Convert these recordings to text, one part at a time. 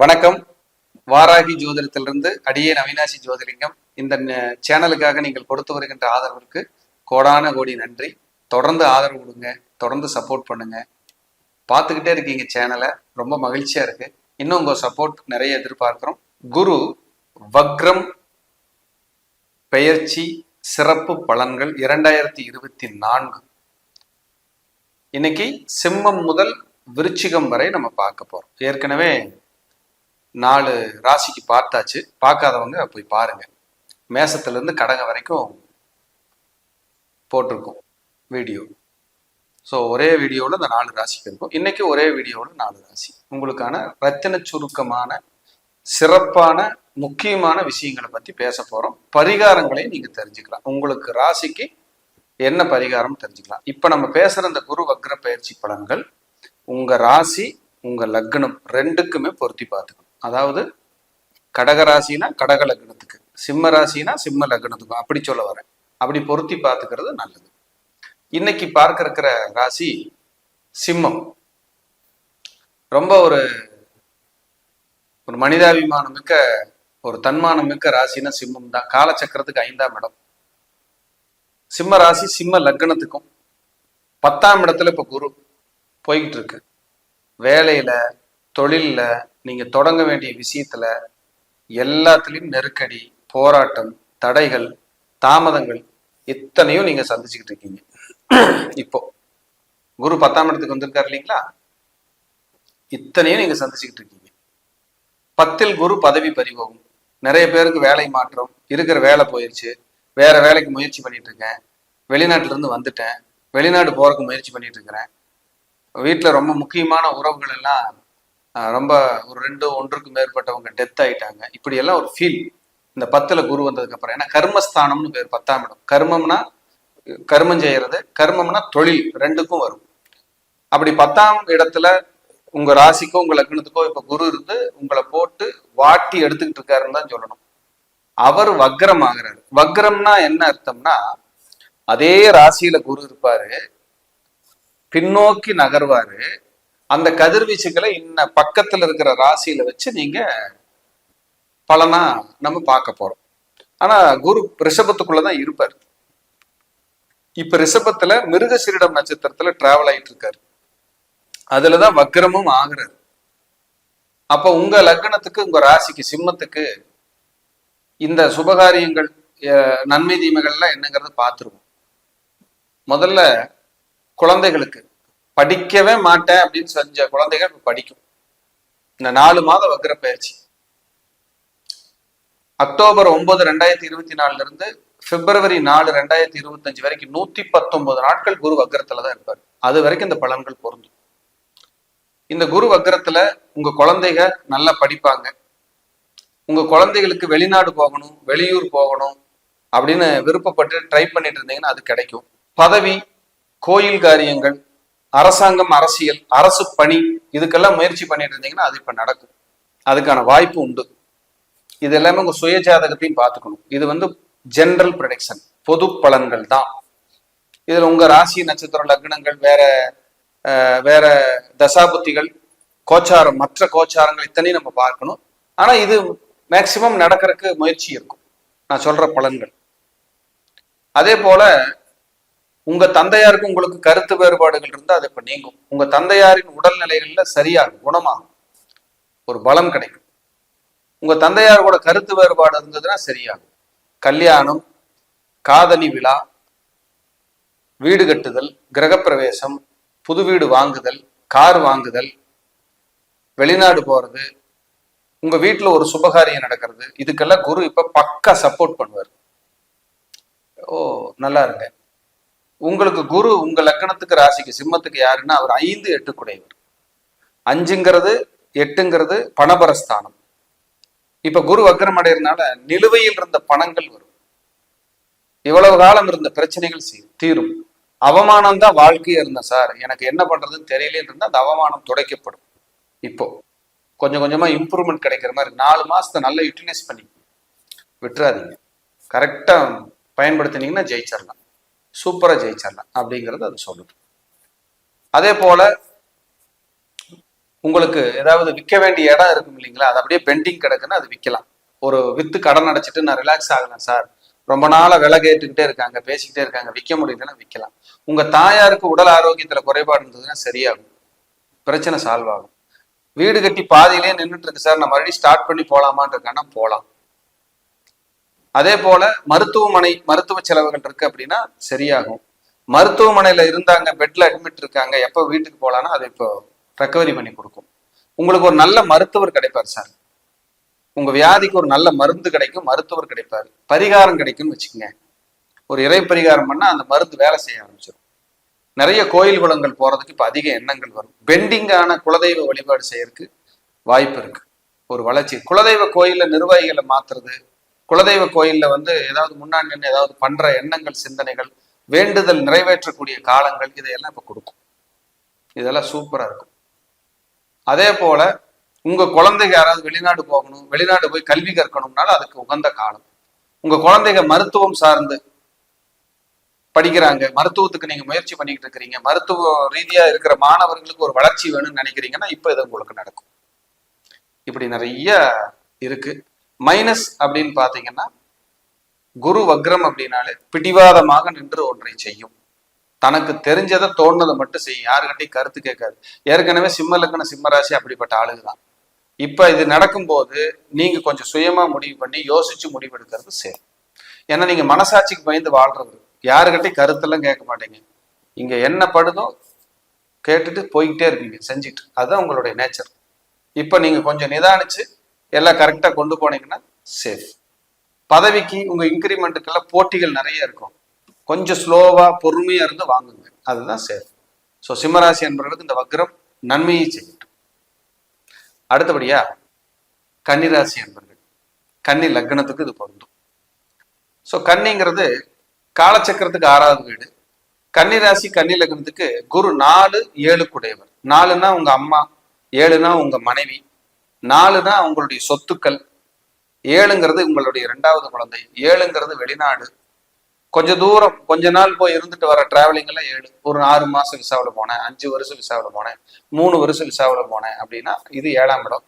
வணக்கம். வாராகி ஜோதிடத்திலிருந்து அடியேன் அவினாசி ஜோதிலிங்கம். இந்த சேனலுக்காக நீங்கள் கொடுத்து வருகின்ற ஆதரவிற்கு கோடான கோடி நன்றி. தொடர்ந்து ஆதரவு கொடுங்க. தொடர்ந்து சப்போர்ட் பண்ணுங்க. பார்த்துக்கிட்டே இருக்கீங்க சேனலை. ரொம்ப மகிழ்ச்சியா இருக்கு. இன்னும் உங்க சப்போர்ட் நிறைய எதிர்பார்க்கிறோம். குரு வக்ரம் பெயர்ச்சி சிறப்பு பலன்கள் இரண்டாயிரத்தி இருபத்தி நான்கு. இன்னைக்கு சிம்மம் முதல் விருச்சிகம் வரை நம்ம பார்க்க போறோம். ஏற்கனவே நாலு ராசிக்கு பார்த்தாச்சு. பார்க்காதவங்க போய் பாருங்க. மேசத்துலேருந்து இருந்து வரைக்கும் போட்டிருக்கோம் வீடியோ. ஸோ ஒரே வீடியோவில் இந்த நாலு ராசிக்கு இருக்கும். இன்னைக்கு ஒரே வீடியோவில் நாலு ராசி. உங்களுக்கான ரத்தின சுருக்கமான சிறப்பான முக்கியமான விஷயங்களை பற்றி பேச போகிறோம் பரிகாரங்களையும் நீங்கள் தெரிஞ்சுக்கலாம். உங்களுக்கு ராசிக்கு என்ன பரிகாரம் தெரிஞ்சுக்கலாம். இப்போ நம்ம பேசுகிற இந்த குரு வக்ர பயிற்சி பலன்கள் உங்கள் ராசி உங்கள் லக்னம் ரெண்டுக்குமே பொருத்தி பார்த்துக்கணும். அதாவது கடக ராசினா கடக லக்னத்துக்கு சிம்ம ராசினா சிம்ம லக்னத்துக்கும் அப்படி சொல்ல வரேன். அப்படி பொருத்தி பார்த்துக்கிறது நல்லது. இன்னைக்கு பார்க்க இருக்கிற ராசி சிம்மம். ரொம்ப ஒரு ஒரு மனிதாபிமானம் மிக்க ஒரு தன்மானம் மிக்க ராசினா சிம்மம் தான். காலச்சக்கரத்துக்கு ஐந்தாம் இடம். சிம்ம ராசி சிம்ம லக்னத்துக்கும் பத்தாம் இடத்துல இப்ப குரு போய்கிட்டு இருக்கு. வேலையில தொழில்ல நீங்கள் தொடங்க வேண்டிய விஷயத்துல எல்லாத்துலயும் நெருக்கடி போராட்டம் தடைகள் தாமதங்கள் இத்தனையும் நீங்க சந்திச்சுக்கிட்டு இருக்கீங்க. இப்போ குரு பத்தாம் இடத்துக்கு வந்திருக்காரு இல்லைங்களா? இத்தனையும் நீங்க சந்திச்சுக்கிட்டு இருக்கீங்க. பத்தில் குரு பதவி பறிவோம். நிறைய பேருக்கு வேலை மாற்றம் இருக்கிற வேலை போயிருச்சு. வேற வேலைக்கு முயற்சி பண்ணிட்டு இருக்கேன். வெளிநாட்டுல இருந்து வந்துட்டேன். வெளிநாடு போறதுக்கு முயற்சி பண்ணிட்டு இருக்கிறேன். வீட்டில் ரொம்ப முக்கியமான உறவுகள் எல்லாம் ரொம்ப ஒரு ரெண்டு ஒன்றுக்கு மேற்பட்டவங்க டெத் ஆயிட்டாங்க. இப்படி எல்லாம் ஒரு ஃபீல் இந்த பத்துல குரு வந்ததுக்கு அப்புறம். ஏன்னா கர்மஸ்தானம்னு பேர் பத்தாம் இடம். கர்மம்னா கர்மம் செய்யறது கர்மம்னா தொழில் ரெண்டுக்கும் வரும். அப்படி பத்தாம் இடத்துல உங்க ராசிக்கோ உங்க லக்னத்துக்கோ இப்ப குரு இருந்து உங்களை போட்டு வாட்டி எடுத்துக்கிட்டு இருக்காருன்னு தான் சொல்லணும். அவர் வக்ரம் ஆகுறாரு வக்ரம்னா என்ன அர்த்தம்னா அதே ராசியில குரு இருப்பாரு பின்னோக்கி நகர்வாரு அந்த கதிர்வீச்சுகளை இன்ன பக்கத்துல இருக்கிற ராசியில வச்சு நீங்க பலனா நம்ம பார்க்க போறோம். ஆனா குரு ரிஷபத்துக்குள்ளதான் இருப்பார். இப்ப ரிஷபத்துல மிருகசீரிடம் நட்சத்திரத்துல டிராவல் ஆயிட்டு இருக்காரு. அதுலதான் வக்ரமும் ஆகுறாரு. அப்ப உங்க லக்னத்துக்கு உங்க ராசிக்கு சிம்மத்துக்கு இந்த சுபகாரியங்கள் நன்மை தீமைகள்லாம் என்னங்கிறத பார்த்துருவோம். முதல்ல குழந்தைகளுக்கு படிக்கவே மாட்டேன் அப்படின்னு செஞ்ச குழந்தைகள் இப்ப படிக்கும். இந்த நாலு மாத வக்ர பயிற்சி அக்டோபர் ஒன்பது ரெண்டாயிரத்தி இருபத்தி நாலுல இருந்து பிப்ரவரி நாலு ரெண்டாயிரத்தி இருபத்தஞ்சு வரைக்கும் நூத்தி பத்தொன்பது நாட்கள் குரு தான் இருப்பார். அது வரைக்கும் இந்த பலன்கள் பொருந்தும். இந்த குரு வக்கரத்துல உங்க குழந்தைக நல்லா படிப்பாங்க. உங்க குழந்தைகளுக்கு வெளிநாடு போகணும் வெளியூர் போகணும் அப்படின்னு விருப்பப்பட்டு ட்ரை பண்ணிட்டு இருந்தீங்கன்னா அது கிடைக்கும். பதவி கோயில் காரியங்கள் அரசாங்கம் அரசியல் அரசு பணி இதுக்கெல்லாம் முயற்சி பண்ணிட்டு இருந்தீங்கன்னா அது இப்ப நடக்கும். அதுக்கான வாய்ப்பு உண்டு. இது எல்லாமே உங்க சுய ஜாதகத்தையும் பார்த்துக்கணும். இது வந்து ஜென்ரல் ப்ரொடெக்ஷன் பொது பலன்கள் தான். இதுல உங்க ராசி நட்சத்திரம் லக்னங்கள் வேற அஹ், வேற தசாபுத்திகள் கோச்சாரம் மற்ற கோச்சாரங்கள் இத்தனையும் நம்ம பார்க்கணும். ஆனா இது மேக்சிமம் நடக்கிறதுக்கு முயற்சி இருக்கும். நான் சொல்ற பலன்கள். அதே போல உங்க தந்தையாருக்கு உங்களுக்கு கருத்து வேறுபாடுகள் இருந்தால் அது இப்ப நீங்கும். உங்க தந்தையாரின் உடல்நிலைகள்ல சரியாகும் குணமாகும். ஒரு பலம் கிடைக்கும். உங்க தந்தையார் கூட கருத்து வேறுபாடு இருந்ததுன்னா சரியாகும். கல்யாணம் காதலி விழா வீடு கட்டுதல் கிரகப்பிரவேசம் புது வீடு வாங்குதல் கார் வாங்குதல் வெளிநாடு போறது உங்க வீட்டுல ஒரு சுபகாரியம் நடக்கிறது இதுக்கெல்லாம் குரு இப்ப பக்கா சப்போர்ட் பண்ணுவார். ஓ நல்லா இருங்க. உங்களுக்கு குரு உங்க லக்கணத்துக்கு ராசிக்கு சிம்மத்துக்கு யாருன்னா அவர் ஐந்து எட்டு குடையவர் அஞ்சுங்கிறது எட்டுங்கிறது பணபரஸ்தானம். இப்ப குரு வக்ரம் நிலுவையில் இருந்த பணங்கள் வரும். இவ்வளவு காலம் இருந்த பிரச்சனைகள் சீ- தீரும். அவமானம் தான் வாழ்க்கையா இருந்தேன் சார் எனக்கு என்ன பண்றதுன்னு தெரியலேன்னு இருந்தா அந்த அவமானம் துடைக்கப்படும். இப்போ கொஞ்சம் கொஞ்சமா இம்ப்ரூவ்மெண்ட் கிடைக்கிற மாதிரி நாலு மாசத்தை நல்லா யூட்டிலைஸ் பண்ணி விட்டுறாதீங்க. கரெக்டா பயன்படுத்தினீங்கன்னா ஜெயிச்சிடலாம். சூப்பரா ஜெயிச்சிடலாம் அப்படிங்கிறது அது சொல்லுது. அதே போல உங்களுக்கு ஏதாவது விற்க வேண்டிய இடம் இருக்கும் இல்லைங்களா? அது அப்படியே பெண்டிங் கிடக்குன்னு அது விற்கலாம். ஒரு வித்து கடன் அடைச்சிட்டு நான் ரிலாக்ஸ் ஆகலாம் சார். ரொம்ப நாளாக விலை கேட்டுக்கிட்டே இருக்காங்க பேசிக்கிட்டே இருக்காங்க. விற்க முடியலன்னா விற்கலாம். உங்க தாயாருக்கு உடல் ஆரோக்கியத்துல குறைபாடு இருந்ததுன்னா சரியாகும். பிரச்சனை சால்வ் ஆகும். வீடு கட்டி பாதியிலே நின்றுட்டு இருக்கு சார். நான் மறுபடியும் ஸ்டார்ட் பண்ணி போலாமான்னு இருக்கேன்னா போகலாம் அதே போல மருத்துவமனை மருத்துவ செலவுகள் இருக்கு அப்படின்னா சரியாகும். மருத்துவமனையில இருந்தாங்க பெட்ல அட்மிட் இருக்காங்க எப்போ வீட்டுக்கு போலான்னா அதை இப்போ ரெக்கவரி பண்ணி கொடுக்கும். உங்களுக்கு ஒரு நல்ல மருத்துவர் கிடைப்பார் சார் உங்க வியாதிக்கு ஒரு நல்ல மருந்து கிடைக்கும் மருத்துவர் கிடைப்பாரு. பரிகாரம் கிடைக்கும்னு வச்சுக்கோங்க. ஒரு இறை பரிகாரம் பண்ணா அந்த மருந்து வேலை செய்ய ஆரம்பிச்சிடும் நிறைய கோயில் குளங்கள் போறதுக்கு இப்ப அதிக எண்ணங்கள் வரும். பெண்டிங்கான குலதெய்வ வழிபாடு செய்யறதுக்கு வாய்ப்பு இருக்கு. ஒரு வளர்ச்சி. குலதெய்வ கோயிலில் நிர்வாகிகளை மாத்துறது குலதெய்வ கோயில்ல வந்து ஏதாவது முன்னாடி நின்று ஏதாவது பண்ற எண்ணங்கள் சிந்தனைகள் வேண்டுதல் நிறைவேற்றக்கூடிய காலங்கள் இதையெல்லாம் இப்ப கொடுக்கும். இதெல்லாம் சூப்பரா இருக்கும். அதே போல உங்க குழந்தைங்க யாராவது வெளிநாடு போகணும் வெளிநாடு போய் கல்வி கற்கணும்னாலும் அதுக்கு உகந்த காலம். உங்க குழந்தைங்க மருத்துவம் சார்ந்து படிக்கிறாங்க மருத்துவத்துக்கு நீங்க முயற்சி பண்ணிக்கிட்டு இருக்கிறீங்க மருத்துவ ரீதியா இருக்கிற மாணவர்களுக்கு ஒரு வளர்ச்சி வேணும்னு நினைக்கிறீங்கன்னா இப்ப இது உங்களுக்கு நடக்கும். இப்படி நிறைய இருக்கு. மைனஸ் அப்படின்னு பார்த்தீங்கன்னா குரு வக்ரம் அப்படின்னாலே பிடிவாதமாக நின்று ஒன்றை செய்யும். தனக்கு தெரிஞ்சதை தோணுனதை மட்டும் செய்யும். யாருக்கிட்டையும் கருத்து கேட்காது. ஏற்கனவே சிம்ம லக்கண அப்படிப்பட்ட ஆளுகு தான் இப்போ இது நடக்கும்போது நீங்கள் கொஞ்சம் சுயமாக முடிவு பண்ணி யோசிச்சு முடிவெடுக்கிறது சரி. ஏன்னா நீங்கள் மனசாட்சிக்கு பயந்து வாழ்றது யாருக்கிட்டையும் கருத்தெல்லாம் கேட்க மாட்டீங்க. இங்கே என்ன படுதோ கேட்டுட்டு போய்கிட்டே இருப்பீங்க செஞ்சுட்டு. அதுதான் உங்களுடைய நேச்சர் இப்போ நீங்கள் கொஞ்சம் நிதானிச்சு எல்லாம் கரெக்டா கொண்டு போனீங்கன்னா சேஃப் பதவிக்கு உங்க இன்க்ரிமெண்ட்டுக்கெல்லாம் போட்டிகள் நிறைய இருக்கும். கொஞ்சம் ஸ்லோவா பொறுமையா இருந்து வாங்குங்க. அதுதான் சேஃப் ஸோ சிம்மராசி என்பவர்களுக்கு இந்த வக்ரம் நன்மையை செய்யட்டும். அடுத்தபடியா கன்னிராசி என்பர்கள் கன்னி லக்னத்துக்கு இது பொருந்தும். ஸோ கன்னிங்கிறது காலச்சக்கரத்துக்கு ஆறாவது வீடு. கன்னிராசி கன்னி லக்னத்துக்கு குரு நாலு ஏழு குடையவர் நாலுனா உங்க அம்மா ஏழுனா உங்க மனைவி நாலு தான் உங்களுடைய சொத்துக்கள். ஏழுங்கிறது உங்களுடைய ரெண்டாவது குழந்தை. ஏழுங்கிறது வெளிநாடு. கொஞ்ச தூரம் கொஞ்ச நாள் போய் இருந்துட்டு வர டிராவலிங் எல்லாம் ஏழு. ஒரு ஆறு மாசம் விசாவில் போனேன். அஞ்சு வருஷம் விசாவில் போனேன். மூணு வருஷம் விசாவில் போனேன். அப்படின்னா இது ஏழாம் இடம்.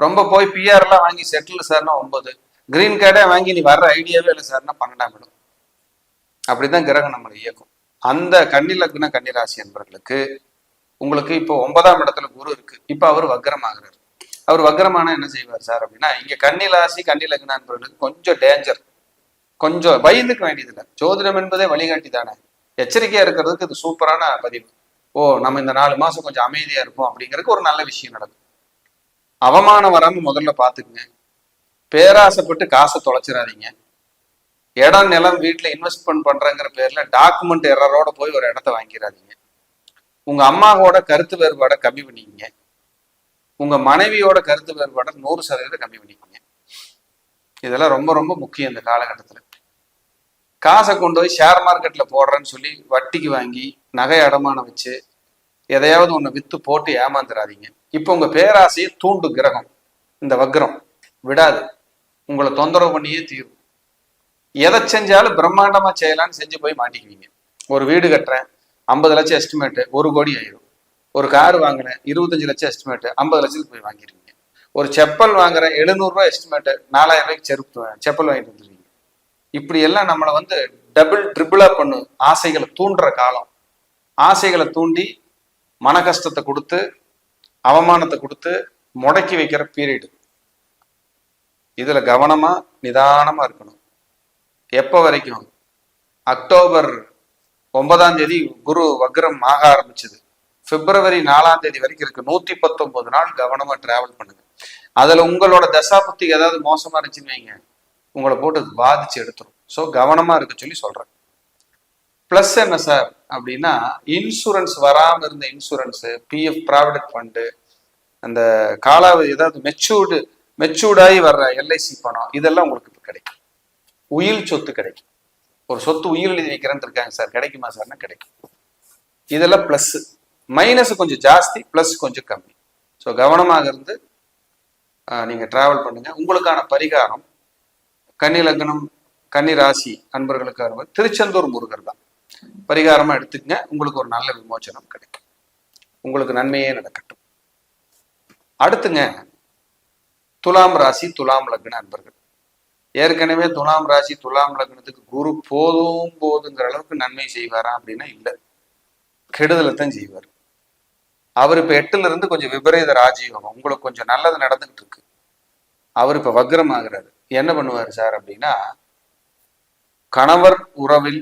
ரொம்ப போய் பிஆர் எல்லாம் வாங்கி செட்டில் சார்னா ஒன்பது. கிரீன் கார்டே வாங்கி நீ வர்ற ஐடியாவே இல்லை சார்னா பன்னெண்டாம் இடம். அப்படிதான் கிரகம் நம்மளை இயக்கும். அந்த கண்ணிலக்குன கன்னிராசி என்பவர்களுக்கு உங்களுக்கு இப்போ ஒன்பதாம் இடத்துல குரு இருக்கு. இப்போ அவர் வக்ரமாகிறார். அவர் வக்கரமான என்ன செய்வார் சார் அப்படின்னா இங்க கன்னி ராசி கன்னி லக்ன என்பவர்களுக்கு கொஞ்சம் டேஞ்சர் கொஞ்சம் பயந்துக்க வேண்டியதில்லை. ஜோதிடம் என்பதே வழிகாட்டி தானே. எச்சரிக்கையா இருக்கிறதுக்கு இது சூப்பரான பதிவு. ஓ நம்ம இந்த நாலு மாசம் கொஞ்சம் அமைதியா இருப்போம் அப்படிங்கிறதுக்கு ஒரு நல்ல விஷயம் நடக்கும். அவமானம் வராம முதல்ல பாத்துக்குங்க. பேராசைப்பட்டு காசை தொலைச்சிடாதீங்க. இடம் நிலம் வீட்டில் இன்வெஸ்ட்மெண்ட் பண்றங்கிற பேர்ல டாக்குமெண்ட் எரரோட போய் ஒரு இடத்த வாங்கிடாதீங்க. உங்க அம்மாவோட கருத்து வேறுபாடை கம்மி பண்ணிக்கங்க. உங்க மனைவியோட கருத்து வேறுபாடை நூறு சதவீதம் கம்மி பண்ணிக்கோங்க. இதெல்லாம் ரொம்ப ரொம்ப முக்கியம் இந்த காலகட்டத்தில். காசை கொண்டு போய் ஷேர் மார்க்கெட்ல போடுறேன்னு சொல்லி வட்டிக்கு வாங்கி நகை அடமானம் வச்சு எதையாவது ஒன்று வித்து போட்டு ஏமாந்துடாதீங்க இப்போ உங்க பேராசையை தூண்டு கிரகம். இந்த வக்ரம். விடாது. உங்களை தொந்தரவு பண்ணியே தீரும். எதை செஞ்சாலும் பிரம்மாண்டமா செய்யலாம்னு செஞ்சு போய் மாட்டிக்குவீங்க. ஒரு வீடு கட்டுறேன் ஐம்பது லட்சம் எஸ்டிமேட்டு ஒரு கோடி ஆயிரும். ஒரு கார் வாங்கினேன் இருபத்தஞ்சு லட்சம் எஸ்டிமேட்டு ஐம்பது லட்சத்துக்கு போய் வாங்கிருக்கீங்க. ஒரு செப்பல் வாங்குறேன் எழுநூறுரூவா எஸ்டிமேட்டு நாலாயிரம் ரூபாய்க்கு செருப்பு செப்பல் வாங்கிட்டு வந்துருவீங்க இப்படி எல்லாம் நம்மளை வந்து டபுள் ட்ரிபிளா பண்ணும் ஆசைகளை தூண்டுற காலம். ஆசைகளை தூண்டி மன கஷ்டத்தை கொடுத்து அவமானத்தை கொடுத்து முடக்கி வைக்கிற பீரியடு இதுல கவனமா நிதானமா இருக்கணும். எப்போ வரைக்கும்? அக்டோபர் ஒன்பதாம் தேதி குரு வக்ரம் ஆக ஆரம்பிச்சது. பிப்ரவரி நாலாம் தேதி வரைக்கும் இருக்கு. நூத்தி பத்தொன்பது நாள் கவனமா டிராவல் பண்ணுங்க. அதுல உங்களோட தசாபுத்தி ஏதாவது மோசமா இருந்துச்சுன்னு வைங்க. உங்களை போட்டு அது பாதிச்சு எடுத்துரும். ஸோ கவனமா இருக்க சொல்லி சொல்றேன். ப்ளஸ் என்ன சார் அப்படின்னா இன்சூரன்ஸ் வராம இருந்த இன்சூரன்ஸ் பிஎஃப் ப்ராவிடென்ட் ஃபண்டு அந்த காலாவதி ஏதாவது மெச்சூர்டு மெச்சூர்டாகி வர்ற எல்ஐசி பணம் இதெல்லாம் உங்களுக்கு இப்போ கிடைக்கும். உயில் சொத்து கிடைக்கும். ஒரு சொத்து உயிர் எழுதி வைக்கிறேன்னு இருக்காங்க சார் கிடைக்குமா சார்னா கிடைக்கும். இதெல்லாம் ப்ளஸ்ஸு மைனஸ் கொஞ்சம் ஜாஸ்தி ப்ளஸ் கொஞ்சம் கம்மி. ஸோ கவனமாக இருந்து நீங்கள் ட்ராவல் பண்ணுங்கள் உங்களுக்கான பரிகாரம் கன்னி லக்னம் கன்னி ராசி அன்பர்களுக்காக திருச்செந்தூர் முருகர் தான். பரிகாரமாக எடுத்துக்கங்க. உங்களுக்கு ஒரு நல்ல விமோச்சனம் கிடைக்கும். உங்களுக்கு நன்மையே நடக்கட்டும். அடுத்துங்க துலாம் ராசி துலாம் லக்ன அன்பர்கள். ஏற்கனவே துலாம் ராசி துலாம் லக்னத்துக்கு குரு போதும் போதுங்கிற அளவுக்கு நன்மை செய்வாரா அப்படின்னா இல்லை. கெடுதலை தான் செய்வார். அவர் இப்ப எட்டுல இருந்து கொஞ்சம் விபரீத ராஜயோகம். உங்களுக்கு கொஞ்சம் நல்லது நடந்துகிட்டு இருக்கு. அவர் இப்ப வக்ரம் ஆகிறாரு என்ன பண்ணுவார் சார் அப்படின்னா கணவர் உறவில்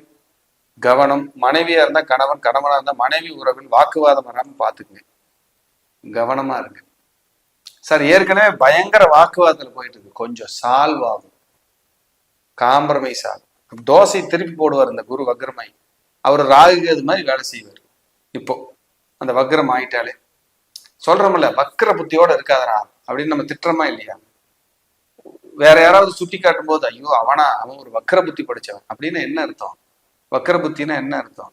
கவனம் மனைவியா இருந்தா கணவன் கணவனா இருந்தா மனைவி உறவில் வாக்குவாதம் வராம பாத்துக்குங்க. கவனமா இருக்கு சார் ஏற்கனவே பயங்கர வாக்குவாதத்துல போயிட்டு இருக்கு. கொஞ்சம் சால்வ் ஆகும் காம்ப்ரமைஸ் ஆகும். தோசை திருப்பி போடுவார் இந்த குரு வக்ரமாய். அவர் ராகு மாதிரி வேலை செய்வார். இப்போ அந்த வக்ரம் ஆயிட்டாலே. சொல்றோம்ல வக்ர புத்தியோட இருக்காதரா அப்படின்னு நம்ம திட்டுறோமா இல்லையா? வேற யாராவது சுட்டி காட்டும் போது ஐயோ அவனா அவன் ஒரு வக்ர புத்தி படிச்சவன் அப்படின்னு என்ன அர்த்தம்? வக்ர புத்தினா என்ன அர்த்தம்?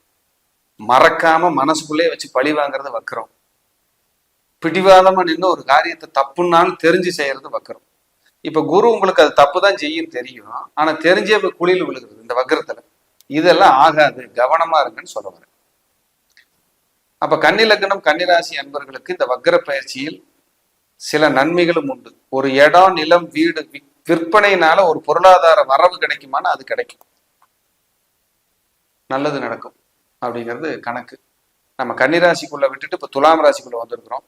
மறக்காம மனசுக்குள்ளே வச்சு பழி வாங்குறது வக்கரம் பிடிவாதமா நின்று ஒரு காரியத்தை தப்புன்னாலும் தெரிஞ்சு செய்யறது வக்கரம் இப்ப குரு உங்களுக்கு அது தப்பு தான் செய்யும் தெரியும். ஆனா தெரிஞ்சே போய் குழியில் விழுகிறது இந்த வக்கரத்துல இதெல்லாம் ஆகாது கவனமா இருங்கன்னு சொல்ல வரேன். அப்ப கன்னிலக்கணம் கன்னிராசி அன்பர்களுக்கு இந்த வக்கர பயிற்சியில் சில நன்மைகளும் உண்டு. ஒரு இடம் நிலம் வீடு விற்பனையினால ஒரு பொருளாதார வரவு கிடைக்குமானா அது கிடைக்கும். நல்லது நடக்கும் அப்படிங்கிறது கணக்கு. நம்ம கன்னிராசிக்குள்ள விட்டுட்டு இப்ப துலாம் ராசிக்குள்ள வந்திருக்கிறோம்.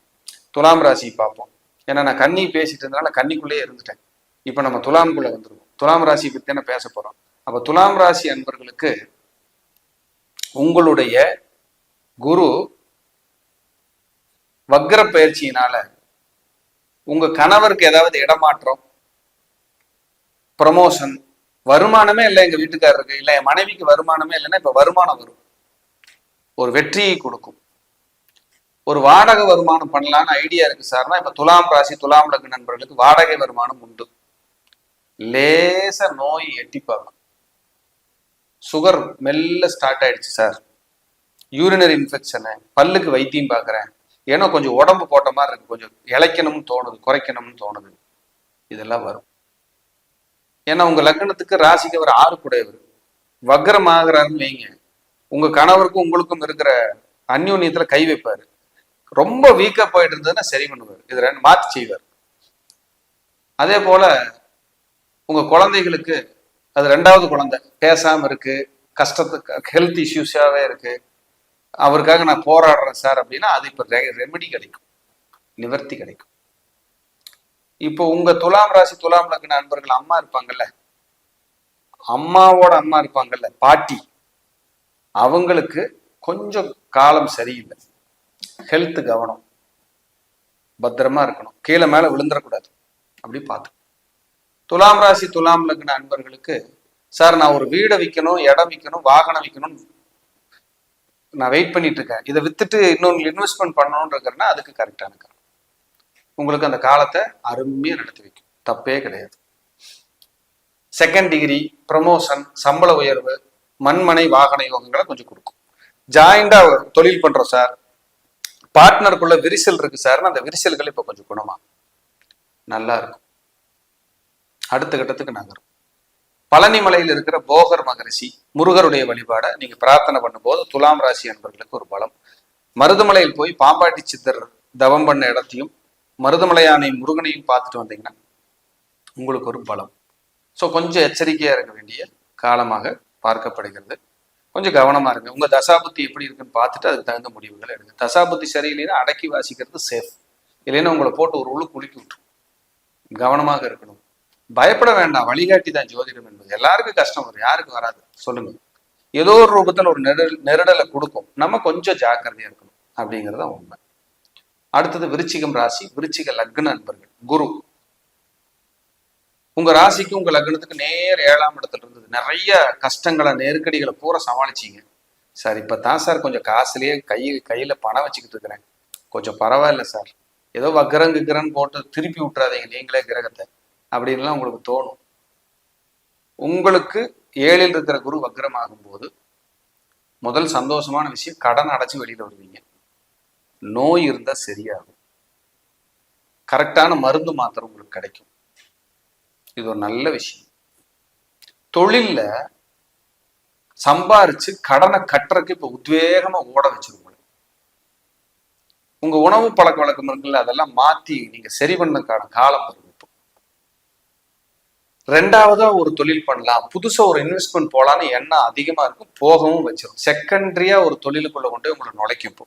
துலாம் ராசி பார்ப்போம். ஏன்னா நான் கன்னி பேசிட்டு இருந்தனால கன்னிக்குள்ளேயே இருந்துட்டேன். இப்ப நம்ம துலாம்குள்ள வந்துருக்கோம். துலாம் ராசி பத்தி தானே பேச போறோம். அப்ப துலாம் ராசி அன்பர்களுக்கு உங்களுடைய குரு வக்ர பயிற்சியினால உங்க கணவருக்கு ஏதாவது இடமாற்றம் ப்ரமோஷன் வருமானமே இல்லை எங்க வீட்டுக்காரருக்கு இல்லை என் மனைவிக்கு வருமானமே இல்லைன்னா இப்ப வருமானம் வரும். ஒரு வெற்றியை கொடுக்கும். ஒரு வாடகை வருமானம் பண்ணலான்னு ஐடியா இருக்கு சார்னா இப்ப துலாம் ராசி துலாம் லக்ன நண்பர்களுக்கு வாடகை வருமானம் உண்டு. லேச நோய் எட்டி பார்க்கணும். சுகர் மெல்ல ஸ்டார்ட் ஆயிடுச்சு சார் யூரினரி இன்ஃபெக்ஷனு பல்லுக்கு வைத்தியம் பார்க்குறேன். ஏன்னா கொஞ்சம் உடம்பு போட்ட மாதிரி இருக்கு. கொஞ்சம் இளைக்கணும்னு தோணுது குறைக்கணும்னு தோணுது. இதெல்லாம் வரும். ஏன்னா உங்க லக்னத்துக்கு ராசிக்கு அவர் ஆறு குடையவர். வக்ரம் ஆகுறாருன்னு வைங்க. உங்க கணவருக்கும் உங்களுக்கும் இருக்கிற அந்யோன்யத்துல கை வைப்பாரு. ரொம்ப வீக்கா போயிட்டு இருந்ததுன்னா சரி பண்ணுவார். இது ரெண்டு மாத்தி செய்வார். அதே போல உங்க குழந்தைகளுக்கு அது ரெண்டாவது குழந்தை. பேசாம இருக்கு. கஷ்டத்துக்கு ஹெல்த் இஷ்யூஸாவே இருக்கு. அவருக்காக நான் போராடுறேன் சார் அப்படின்னா அது இப்போ ரெமெடி கிடைக்கும். நிவர்த்தி கிடைக்கும். இப்போ உங்க துலாம் ராசி துலாம் லக்ன நண்பர்கள் அம்மா இருப்பாங்கல்ல? அம்மாவோட அம்மா இருப்பாங்கல்ல? பாட்டி. அவங்களுக்கு கொஞ்சம் காலம் சரியில்லை. ஹெல்த் கவனம். பத்திரமா இருக்கணும். கீழே மேல விழுந்துடக்கூடாது அப்படி பார்த்து துலாம் ராசி துலாம் லக்ன அன்பர்களுக்கு சார் நான் ஒரு வீடை விற்கணும் இடம் விற்கணும் வாகனம் விற்கணும்னு நான் வெயிட் பண்ணிட்டு இருக்கேன் இதை வித்துட்டு இன்னொன்று இன்வெஸ்ட்மெண்ட் பண்ணணுன்றதுன்னா அதுக்கு கரெக்டான காலம் உங்களுக்கு அந்த காலத்தை அருமையாக நடத்தி வைக்கும். தப்பே கிடையாது. செகண்ட் டிகிரி ப்ரமோஷன் சம்பள உயர்வு மண்மனை வாகன யோகங்களை கொஞ்சம் கொடுக்கும். ஜாயிண்டா தொழில் பண்றோம் சார் பார்ட்னருக்குள்ள விரிசல் இருக்கு சார்னு அந்த விரிசல்கள் இப்போ கொஞ்சம் குணமா நல்லா இருக்கும். அடுத்த கட்டத்துக்கு நகரும். பழனிமலையில் இருக்கிற போகர் மகரிஷி முருகருடைய வழிபாடை நீங்க பிரார்த்தனை பண்ணும்போது துலாம் ராசி அன்பர்களுக்கு ஒரு பலம். மருதமலையில் போய் பாம்பாட்டி சித்தர் தவம் பண்ண இடத்தையும் மருதமலையானை முருகனையும் பார்த்துட்டு வந்தீங்கன்னா உங்களுக்கு ஒரு பலம். ஸோ கொஞ்சம் எச்சரிக்கையா இருக்க வேண்டிய காலமாக பார்க்கப்படுகிறது. கொஞ்சம் கவனமா இருங்க. உங்க தசாபுத்தி எப்படி இருக்குன்னு பார்த்துட்டு அதுக்கு தகுந்த முடிவுகள் எடுங்க. தசாபுத்தி சரியில்லைன்னா அடக்கி வாசிக்கிறது சேஃப் இல்லைன்னா உங்களை போட்டு ஒரு உழு குலுக்கி விட்டுரும். கவனமாக இருக்கணும். பயப்பட வேண்டாம். வழிகாட்டி தான் ஜோதிடம் என்பது. எல்லாருக்கும் கஷ்டம் வரும். யாருக்கு வராது. சொல்லுங்க. ஏதோ ஒரு ரூபத்துல ஒரு நெருடல் நெருடலை கொடுக்கும். நம்ம கொஞ்சம் ஜாக்கிரதையா இருக்கணும். அப்படிங்கிறத உண்மை. அடுத்தது விருச்சிகம் ராசி விருச்சிக லக்ன நண்பர்கள். குரு. உங்க ராசிக்கு உங்க லக்னத்துக்கு நேர் ஏழாம் இடத்துல இருந்தது. நிறைய கஷ்டங்களை நெருக்கடிகளை பூரா சமாளிச்சீங்க. சார் இப்பதான் சார் கொஞ்சம் காசுலயே கை கையில பணம் வச்சுக்கிட்டு இருக்கிறேன். கொஞ்சம் பரவாயில்ல சார். ஏதோ வக்கரம் கிக்கரன் போட்டு திருப்பி விட்டுறாதீங்க. நீங்களே கிரகத்தை. அப்படின்லாம் உங்களுக்கு தோணும். உங்களுக்கு ஏழில் இருக்கிற குரு வக்ரமாகும் போது முதல் சந்தோஷமான விஷயம் கடன் அடைச்சு வெளியில வருவீங்க. நோய் இருந்தா சரியாகும். கரெக்டான மருந்து மாத்திரம் உங்களுக்கு கிடைக்கும். இது ஒரு நல்ல விஷயம். தொழில்ல சம்பாரிச்சு கடனை கட்டுறதுக்கு இப்ப உத்வேகமா ஓட வச்சிருக்கும். உங்க உணவு பழக்க வழக்கம் இருக்குல்ல அதெல்லாம் மாத்தி நீங்க சரி பண்ணக்கான காலம் வரும். ரெண்டாவதா ஒரு தொழில் பண்ணலாம். புதுசா ஒரு இன்வெஸ்ட்மெண்ட் போலான்னு எண்ணம் அதிகமா இருக்கும். போகவும் வச்சிடும் செகண்டரியா ஒரு தொழிலுக்குள்ள கொண்டு உங்களை நுழைக்கும் இப்போ.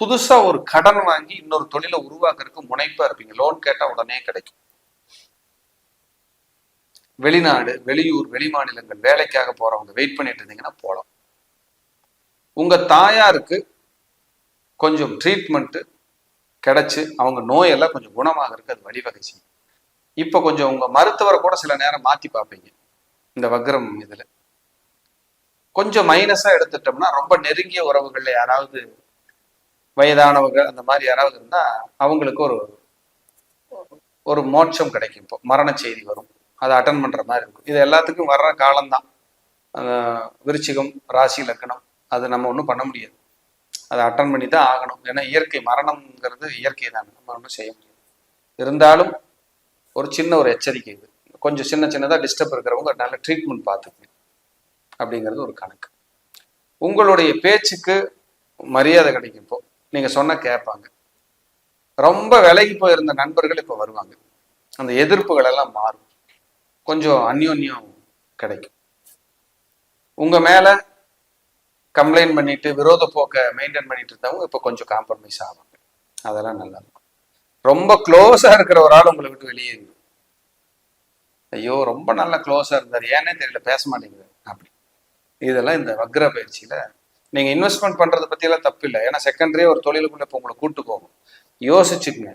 புதுசா ஒரு கடன் வாங்கி இன்னொரு தொழிலை உருவாக்குறதுக்கு முனைப்பா இருப்பீங்க. லோன் கேட்டா உடனே கிடைக்கும். வெளிநாடு வெளியூர் வெளிமாநிலங்கள் வேலைக்காக போறவங்க வெயிட் பண்ணிட்டு இருந்தீங்கன்னா போகலாம் உங்க தாயாருக்கு கொஞ்சம் ட்ரீட்மெண்ட்டு கிடைச்சு அவங்க நோயெல்லாம் கொஞ்சம் குணமாகறதுக்கு அது வழிவகை செய்யும். இப்போ கொஞ்சம் உங்க மருத்துவரை கூட சில நேரம் மாத்தி பார்ப்பீங்க. இந்த வக்ரம் இதுல. கொஞ்சம் மைனஸா எடுத்துட்டோம்னா ரொம்ப நெருங்கிய உறவுகள்ல யாராவது வயதானவங்க அந்த மாதிரி யாராவது இருந்தா அவங்களுக்கு ஒரு ஒரு மோட்சம் கிடைக்கும் இப்போ. மரண செய்தி வரும். அதை அட்டன் பண்ற மாதிரி இருக்கும். இது எல்லாத்துக்கும் வர்ற காலம்தான். அஹ் விருச்சிகம் ராசி லக்கணம் அது நம்ம ஒன்றும் பண்ண முடியாது. அதை அட்டன் பண்ணி தான் ஆகணும். ஏன்னா இயற்கை மரணம்ங்கிறது இயற்கை தான் நம்ம ஒன்றும் செய்ய முடியாது. இருந்தாலும் ஒரு சின்ன ஒரு எச்சரிக்கை இது. கொஞ்சம் சின்ன சின்னதாக டிஸ்டர்ப் இருக்கிறவங்க நல்ல ட்ரீட்மெண்ட் பார்த்துக்கங்க. அப்படிங்கிறது ஒரு கணக்கு. உங்களுடைய பேச்சுக்கு மரியாதை கிடைக்கும் இப்போ. நீங்கள் சொன்ன கேட்பாங்க. ரொம்ப விலகி போயிருந்த நண்பர்கள் இப்போ வருவாங்க. அந்த எதிர்ப்புகள் எல்லாம் மாறும். கொஞ்சம் அந்யோன்யம் கிடைக்கும். உங்க மேல கம்ப்ளைண்ட் பண்ணிட்டு விரோத போக்கை மெயின்டைன் பண்ணிட்டு இருந்தவங்க இப்போ கொஞ்சம் காம்ப்ரமைஸ் ஆவாங்க. அதெல்லாம் நல்லா இருக்கும். ரொம்ப க்ளோஸா இருக்கிற ஒரு ஆள் உங்களை விட்டு வெளியே ஐயோ ரொம்ப நல்ல க்ளோஸா இருந்தார். ஏன்னே தெரியல பேச மாட்டேங்குது. அப்படி. இதெல்லாம் இந்த வக்ர பயிற்சியில நீங்க இன்வெஸ்ட்மெண்ட் பண்றதை பற்றியெல்லாம் தப்பு இல்லை ஏன்னா செகண்டரியே ஒரு தொழிலுக்குள்ளே இப்போ உங்களை கூட்டு போகும். யோசிச்சுக்குங்க.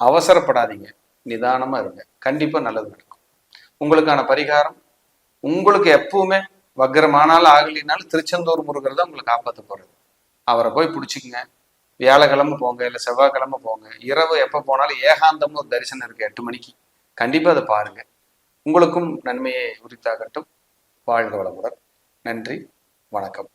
அவசரப்படாதீங்க. நிதானமாக இருங்க. கண்டிப்பாக நல்லது நடக்கும். உங்களுக்கான பரிகாரம் உங்களுக்கு எப்பவுமே வக்ரமானாலும் ஆகலினாலும் திருச்செந்தூர் முருகர் தான் உங்களை காப்பாற்ற போகிறது அவரை போய் பிடிச்சிக்கங்க. வியாழக்கிழமை போங்க இல்லை செவ்வாய்க்கிழமை போங்க. இரவு எப்போ போனாலும் ஏகாந்தம்னு ஒரு தரிசனம் இருக்குது எட்டு மணிக்கு. கண்டிப்பாக அதை பாருங்க. உங்களுக்கும் நன்மையை உரித்தாகட்டும். வாழ்க வளமுடன். நன்றி. வணக்கம்.